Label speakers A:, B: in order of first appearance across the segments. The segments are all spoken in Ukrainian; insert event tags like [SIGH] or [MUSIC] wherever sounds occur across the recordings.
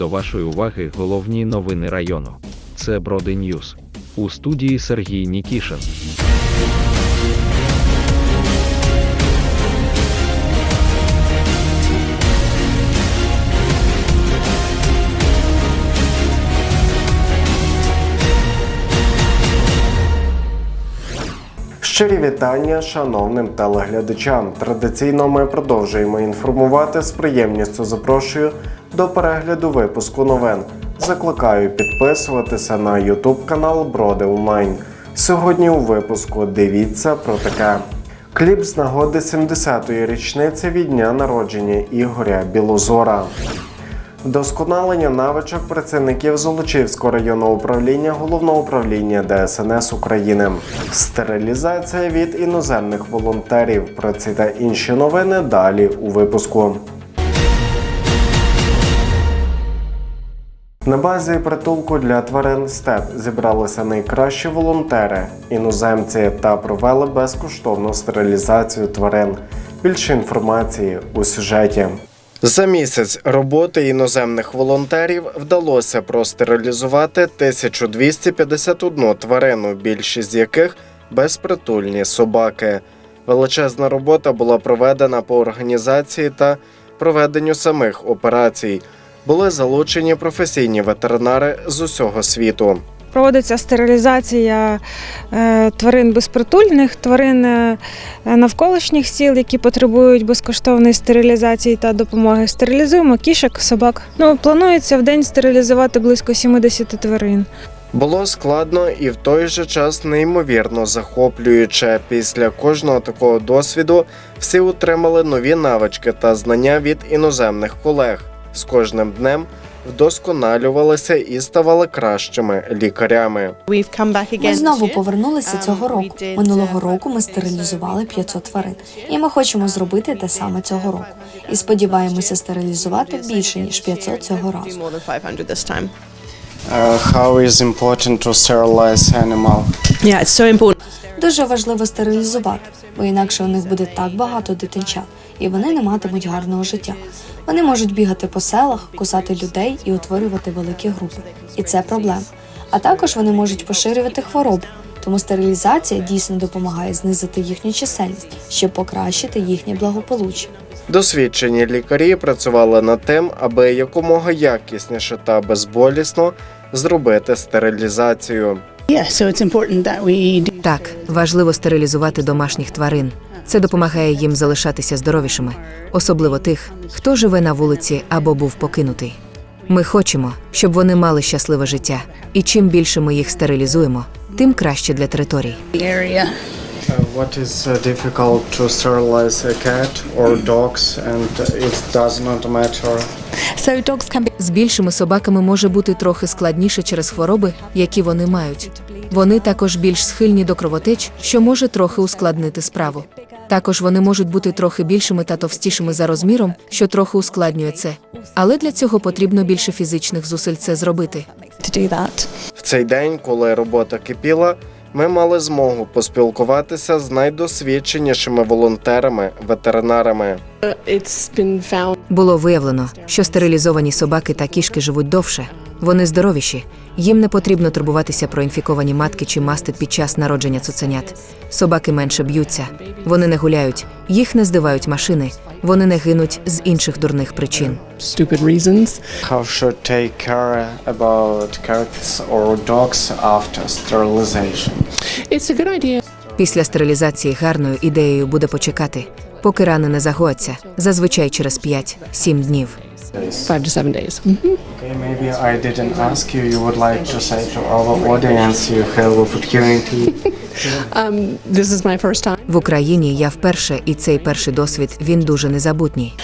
A: до вашої уваги головні новини району. Це Броди Ньюз. У студії Сергій Нікішин.
B: Щирі вітання шановним телеглядачам. Традиційно ми продовжуємо інформувати з приємністю запрошую до перегляду випуску новин. Закликаю підписуватися на YouTube канал Броди Онлайн. Сьогодні у випуску дивіться про таке. Кліп з нагоди 70-ї річниці від дня народження Ігоря Білозора. Вдосконалення навичок працівників Золочівського районного управління головного управління ДСНС України, стерилізація від іноземних волонтерів. Про ці та інші новини далі у випуску. На базі притулку для тварин степ зібралися найкращі волонтери, іноземці та провели безкоштовну стерилізацію тварин. Більше інформації у сюжеті. За місяць роботи іноземних волонтерів вдалося простерилізувати 1251 тварину, більшість з яких безпритульні собаки. Величезна робота була проведена по організації та проведенню самих операцій. Були залучені професійні ветеринари з усього світу.
C: Проводиться стерилізація е, тварин безпритульних, тварин е, навколишніх сіл, які потребують безкоштовної стерилізації та допомоги. Стерилізуємо кішок, собак. Ну, планується в день стерилізувати близько 70 тварин.
B: Було складно і в той же час неймовірно захоплююче. Після кожного такого досвіду всі отримали нові навички та знання від іноземних колег. З кожним днем вдосконалювалися і ставали кращими лікарями.
D: Ми знову повернулися цього року. Минулого року ми стерилізували 500 тварин, і ми хочемо зробити те саме цього року. І сподіваємося стерилізувати більше ніж 500 цього разу.
B: how is important to sterilize animal?
E: Yeah, it's so important.
D: Дуже важливо стерилізувати, бо інакше у них буде так багато дитинчат, і вони не матимуть гарного життя. Вони можуть бігати по селах, кусати людей і утворювати великі групи. І це проблема. А також вони можуть поширювати хвороби. Тому стерилізація дійсно допомагає знизити їхню чисельність, щоб покращити їхнє благополуччя.
B: Досвідчені лікарі працювали над тим, аби якомога якісніше та безболісно зробити стерилізацію.
F: Так, важливо стерилізувати домашніх тварин. Це допомагає їм залишатися здоровішими, особливо тих, хто живе на вулиці або був покинутий. Ми хочемо, щоб вони мали щасливе життя, і чим більше ми їх стерилізуємо, тим краще для територій.
E: area.
B: what is uh, difficult to sterilize a cat or dogs and it does not matter
G: So dogs can be
F: З більшими собаками може бути трохи складніше через хвороби, які вони мають. Вони також більш схильні до кровотеч, що може трохи ускладнити справу. Також вони можуть бути трохи більшими та товстішими за розміром, що трохи ускладнює це. Але для цього потрібно більше фізичних зусиль це зробити.
B: В цей день, коли робота кипіла, ми мали змогу поспілкуватися з найдосвідченішими волонтерами, ветеринарами.
F: Було виявлено, що стерилізовані собаки та кішки живуть довше, вони здоровіші, їм не потрібно турбуватися про інфіковані матки чи мастит під час народження цуценят. Собаки менше б'ються, вони не гуляють, їх не здивають машини, вони не гинуть з інших дурних причин.
E: stupid reasons.
B: How should take care about cats or dogs after sterilization?
E: It's a good idea.
F: Після стерилізації гарною ідеєю буде почекати, поки рани не загояться, зазвичай через 5-7 днів.
E: Five to seven days. Mhm.
B: Okay, maybe I didn't ask you. You would like to say to our audience you have opportunity. [LAUGHS]
E: Um, this is my first time.
F: В Україні я вперше, і цей перший досвід він дуже незабутній.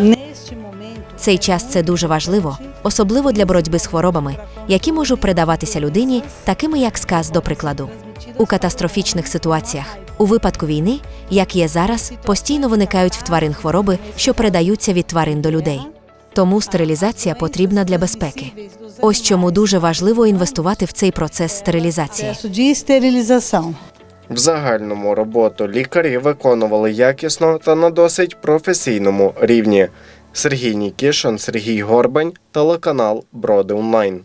H: Neste momento,
I: Цей час це дуже важливо, особливо для боротьби з хворобами, які можуть передаватися людині, такими як сказ, до прикладу. У катастрофічних ситуаціях, у випадку війни, як є зараз, постійно виникають в тварин хвороби, що передаються від тварин до людей. Тому стерилізація потрібна для безпеки. Ось чому дуже важливо інвестувати в цей процес стерилізації.
B: В загальному роботу лікарі виконували якісно та на досить професійному рівні. Сергій Нікішин, Сергій Горбань, телеканал Броди Онлайн.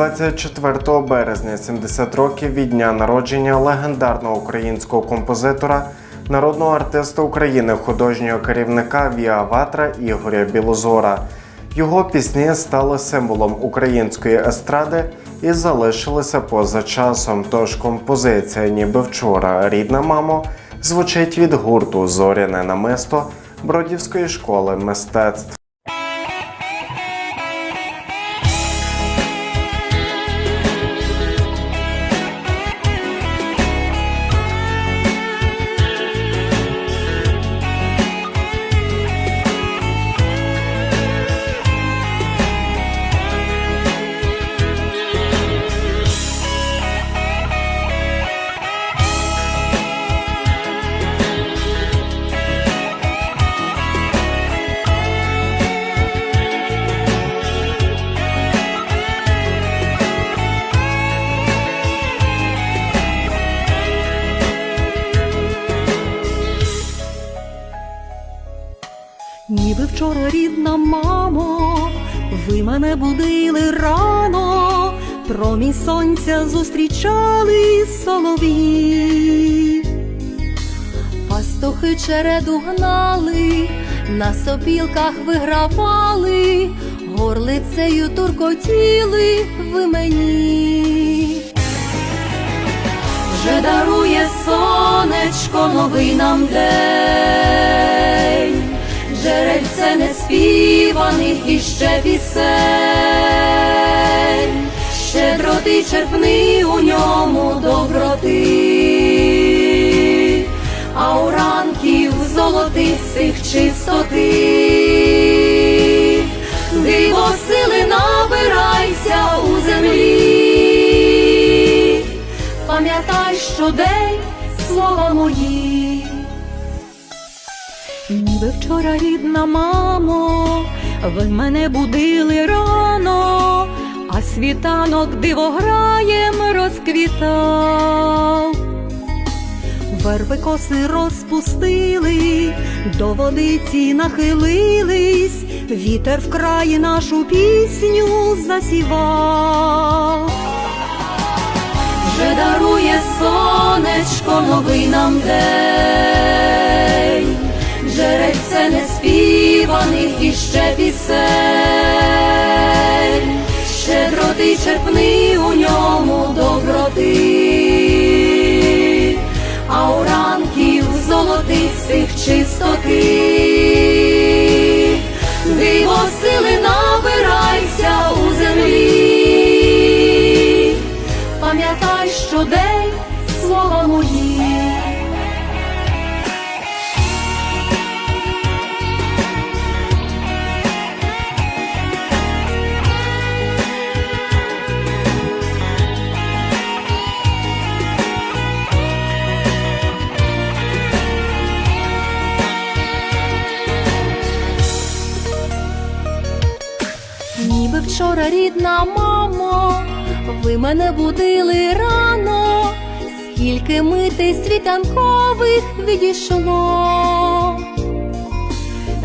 B: 24 березня, 70 років від дня народження легендарного українського композитора, народного артиста України, художнього керівника Віа Ватра Ігоря Білозора. Його пісні стали символом української естради і залишилися поза часом. Тож композиція, ніби вчора, рідна мамо, звучить від гурту Зоряне намисто Бродівської школи мистецтв.
J: Вчора рідна мамо, ви мене будили рано, промінь сонця зустрічали солові. Пастухи череду гнали, на сопілках вигравали, горлицею туркотіли ви мені. Вже дарує сонечко новий нам день, джерельце неспіваних іще пісень, щедроти черпни у ньому доброти, а у ранків золотистих чистоти, диво сили набирайся у землі. Пам'ятай щодень слова мої. Ніби вчора рідна мамо, ви мене будили рано, а світанок дивограєм розквітав. Верби коси розпустили, до водиці нахилились, вітер в краї нашу пісню засівав. Вже дарує сонечко новий нам день, джерельце неспіваних іще пісень, щедроти черпни у ньому доброти, вчора рідна мамо, ви мене будили рано, скільки мити світанкових відійшло.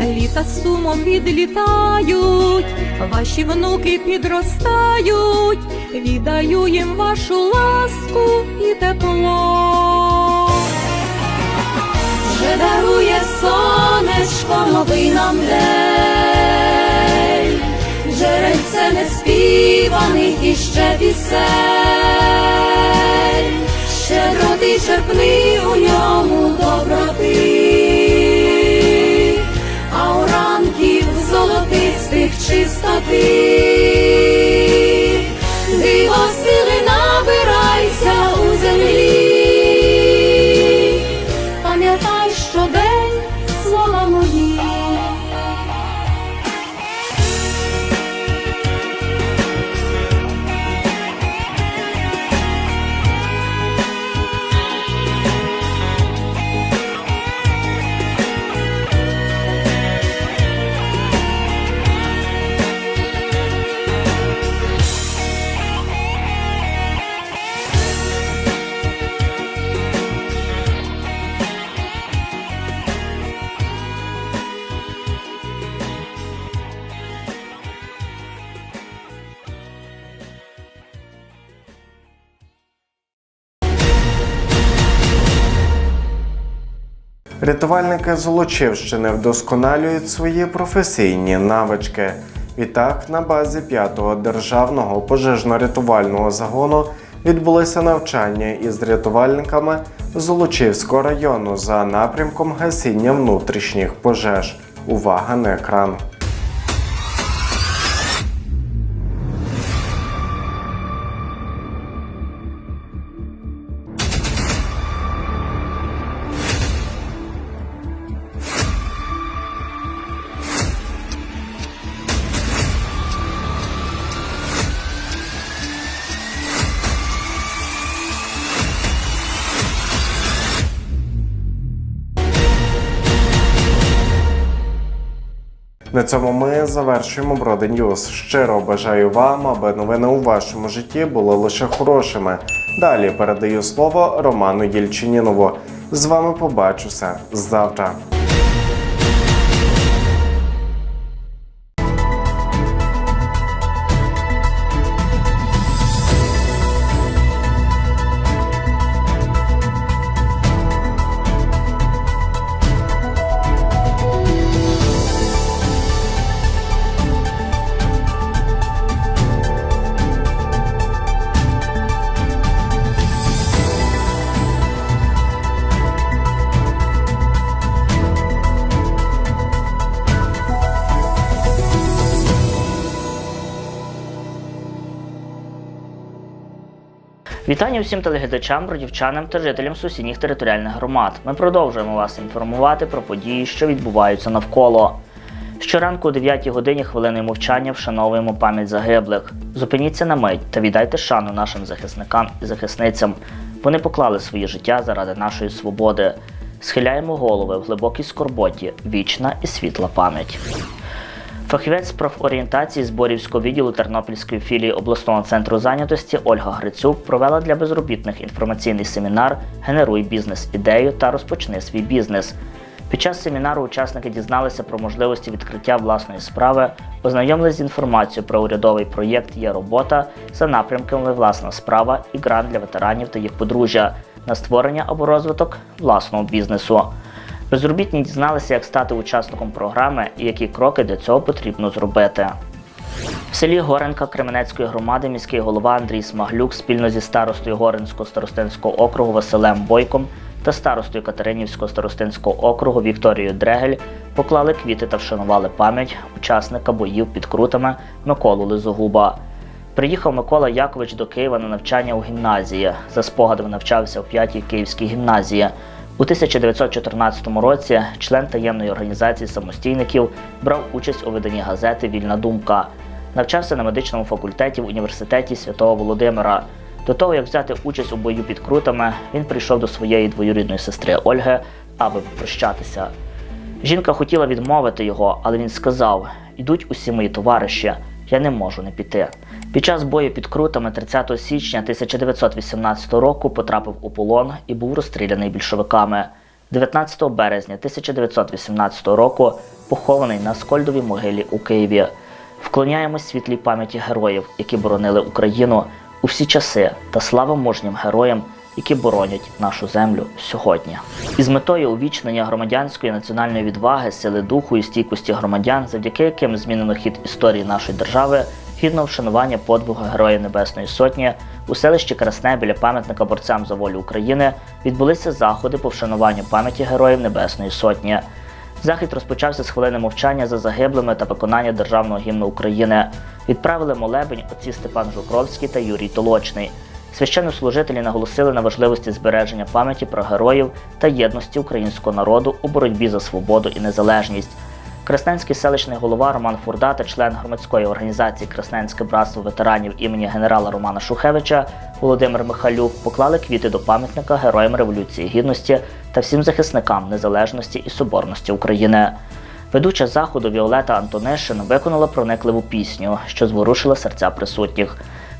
J: Літа сумом відлітають, ваші внуки підростають, віддаю їм вашу ласку і тепло. Вже дарує сонечко новий нам день, джерельце неспіваних іще пісень, щедроти черпни у ньому доброти, а у ранків золотистих чистоти, диво
B: Рятувальники Золочівщини вдосконалюють свої професійні навички. Відтак, на базі 5-го державного пожежно-рятувального загону відбулися навчання із рятувальниками Золочівського району за напрямком гасіння внутрішніх пожеж. Увага на екран. На цьому ми завершуємо Броди Ньюз. Щиро бажаю вам, аби новини у вашому житті були лише хорошими. Далі передаю слово Роману Єльчинінову. З вами побачуся завтра.
K: Вітання всім телеглядачам, бродівчанам та жителям сусідніх територіальних громад. Ми продовжуємо вас інформувати про події, що відбуваються навколо. Щоранку о 9 годині хвилиною мовчання вшановуємо пам'ять загиблих. Зупиніться на мить та віддайте шану нашим захисникам і захисницям. Вони поклали своє життя заради нашої свободи. Схиляємо голови в глибокій скорботі, вічна і світла пам'ять. Фахівець з профорієнтації зборівського відділу Тернопільської філії обласного центру зайнятості Ольга Грицюк провела для безробітних інформаційний семінар Генеруй бізнес-ідею та розпочни свій бізнес. Під час семінару учасники дізналися про можливості відкриття власної справи, ознайомились з інформацією про урядовий проєкт Є робота за напрямками Власна справа і грант для ветеранів та їх подружжя на створення або розвиток власного бізнесу. Безробітні дізналися, як стати учасником програми і які кроки для цього потрібно зробити. В селі Горенка Кременецької громади міський голова Андрій Смаглюк спільно зі старостою Горинського старостинського округу Василем Бойком та старостою Катеринівського старостинського округу Вікторією Дрегель поклали квіти та вшанували пам'ять учасника боїв під крутами Миколу Лизогуба. Приїхав Микола Якович до Києва на навчання у гімназії. За спогадами навчався у 5-й Київській гімназії. У 1914 році член таємної організації самостійників брав участь у виданні газети Вільна думка. Навчався на медичному факультеті в університеті Святого Володимира. До того, як взяти участь у бою під крутами, він прийшов до своєї двоюрідної сестри Ольги, аби попрощатися. Жінка хотіла відмовити його, але він сказав: Ідуть усі мої товариші, я не можу не піти. Під час бою під крутами 30 січня 1918 року потрапив у полон і був розстріляний більшовиками. 19 березня 1918 року похований на Скольдовій могилі у Києві. Вклоняємось світлій пам'яті героїв, які боронили Україну у всі часи, та слава мужнім героям, які боронять нашу землю сьогодні. Із метою увічнення громадянської національної відваги, сили духу і стійкості громадян, завдяки яким змінено хід історії нашої держави, гідно вшанування подвигу Героїв Небесної Сотні у селищі Красне біля пам'ятника борцям за волю України відбулися заходи по вшануванню пам'яті Героїв Небесної Сотні. Захід розпочався з хвилини мовчання за загиблими та виконання державного гімну України. Відправили молебень отці Степан Жукровський та Юрій Толочний. Священнослужителі наголосили на важливості збереження пам'яті про героїв та єдності українського народу у боротьбі за свободу і незалежність. Красненський селищний голова Роман Фурда та член громадської організації Красненське братство ветеранів імені генерала Романа Шухевича Володимир Михайлюк поклали квіти до пам'ятника Героям Революції Гідності та всім захисникам незалежності і соборності України. Ведуча заходу Віолета Антонишин виконала проникливу пісню, що зворушила серця присутніх.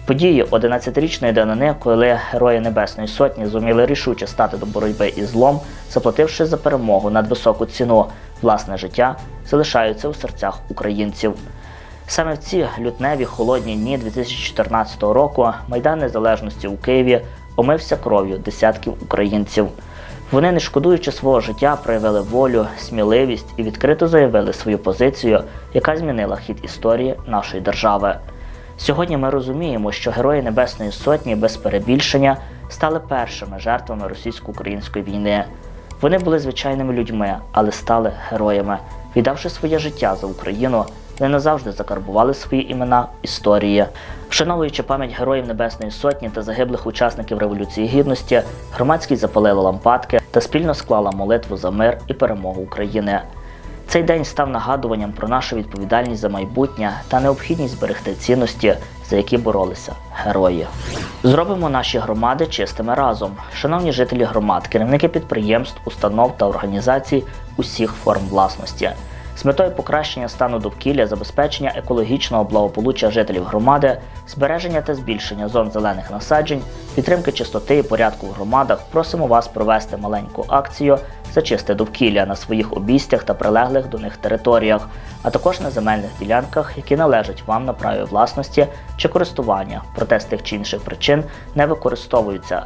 K: Події 11-річної данини, коли герої Небесної Сотні зуміли рішуче стати до боротьби із злом, заплативши за перемогу над високу ціну власне життя, залишаються у серцях українців. Саме в ці лютневі холодні дні 2014 року Майдан Незалежності у Києві омився кров'ю десятків українців. Вони, не шкодуючи свого життя, проявили волю, сміливість і відкрито заявили свою позицію, яка змінила хід історії нашої держави. Сьогодні ми розуміємо, що герої Небесної Сотні без перебільшення стали першими жертвами російсько-української війни. Вони були звичайними людьми, але стали героями. Віддавши своє життя за Україну, вони назавжди закарбували свої імена історії. Вшановуючи пам'ять героїв Небесної Сотні та загиблих учасників Революції Гідності, громадськість запалила лампадки та спільно склала молитву за мир і перемогу України. Цей день став нагадуванням про нашу відповідальність за майбутнє та необхідність зберегти цінності, за які боролися герої. Зробимо наші громади чистими разом. Шановні жителі громад, керівники підприємств, установ та організацій усіх форм власності. З метою покращення стану довкілля, забезпечення екологічного благополуччя жителів громади, збереження та збільшення зон зелених насаджень, підтримки чистоти і порядку в громадах просимо вас провести маленьку акцію за чисте довкілля на своїх обійстях та прилеглих до них територіях, а також на земельних ділянках, які належать вам на праві власності чи користування, проте з тих чи інших причин не використовуються.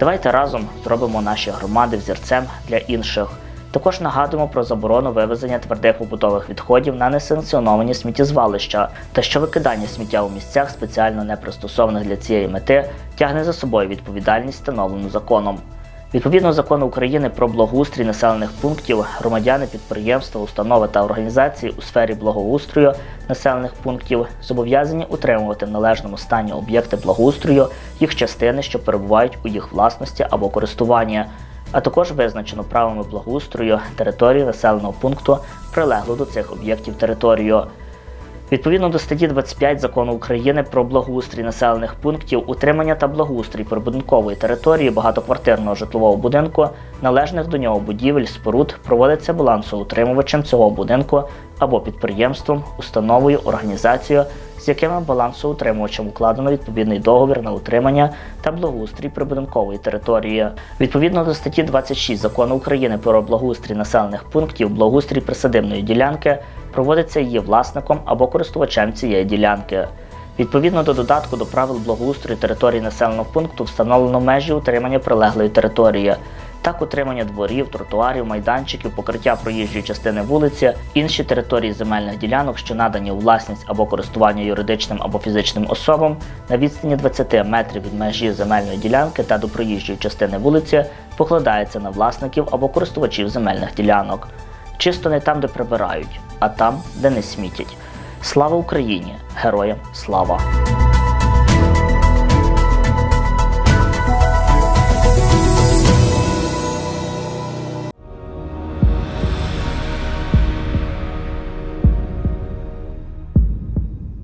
K: Давайте разом зробимо наші громади взірцем для інших. Також нагадуємо про заборону вивезення твердих побутових відходів на несанкціоновані сміттєзвалища та що викидання сміття у місцях, спеціально не пристосованих для цієї мети, тягне за собою відповідальність, встановлену законом. Відповідно закону України про благоустрій населених пунктів, громадяни, підприємства, установи та організації у сфері благоустрою населених пунктів зобов'язані утримувати в належному стані об'єкти благоустрою, їх частини, що перебувають у їх власності або користуванні, а також визначено правами благоустрою території населеного пункту, прилеглу до цих об'єктів територію. Відповідно до статті 25 закону України про благоустрій населених пунктів, утримання та благоустрій прибудинкової території багатоквартирного житлового будинку, належних до нього будівель, споруд проводиться балансоутримувачем цього будинку або підприємством, установою, організацією, з якими балансоутримувачем укладено відповідний договір на утримання та благоустрій прибудинкової території. Відповідно до статті 26 закону України про благоустрій населених пунктів, благоустрій присадибної ділянки проводиться її власником або користувачем цієї ділянки. Відповідно до додатку до правил благоустрою території населеного пункту встановлено межі утримання прилеглої території. Так, утримання дворів, тротуарів, майданчиків, покриття проїжджої частини вулиці, інші території земельних ділянок, що надані у власність або користування юридичним або фізичним особам на відстані 20 метрів від межі земельної ділянки та до проїжджої частини вулиці, покладається на власників або користувачів земельних ділянок. Чисто не там, де прибирають, а там, де не смітять. Слава Україні! Героям слава!